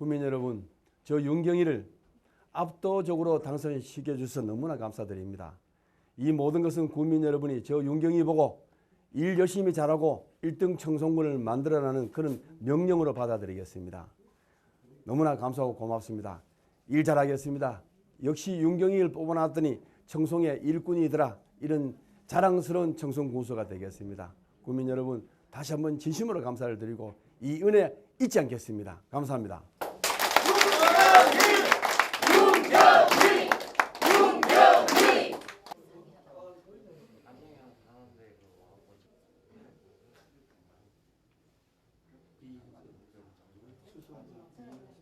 국민 여러분, 저 윤경희를 압도적으로 당선시켜 주셔서 너무나 감사드립니다. 이 모든 것은 국민 여러분이 저 윤경희 보고 일 열심히 잘하고 1등 청송군을 만들어라는 그런 명령으로 받아들이겠습니다. 너무나 감사하고 고맙습니다. 일 잘하겠습니다. 역시 윤경희를 뽑아놨더니 청송의 일꾼이더라. 이런 자랑스러운 청송 군수가 되겠습니다. 국민 여러분 다시 한번 진심으로 감사를 드리고 이 은혜 잊지 않겠습니다. 감사합니다. 있더라고요.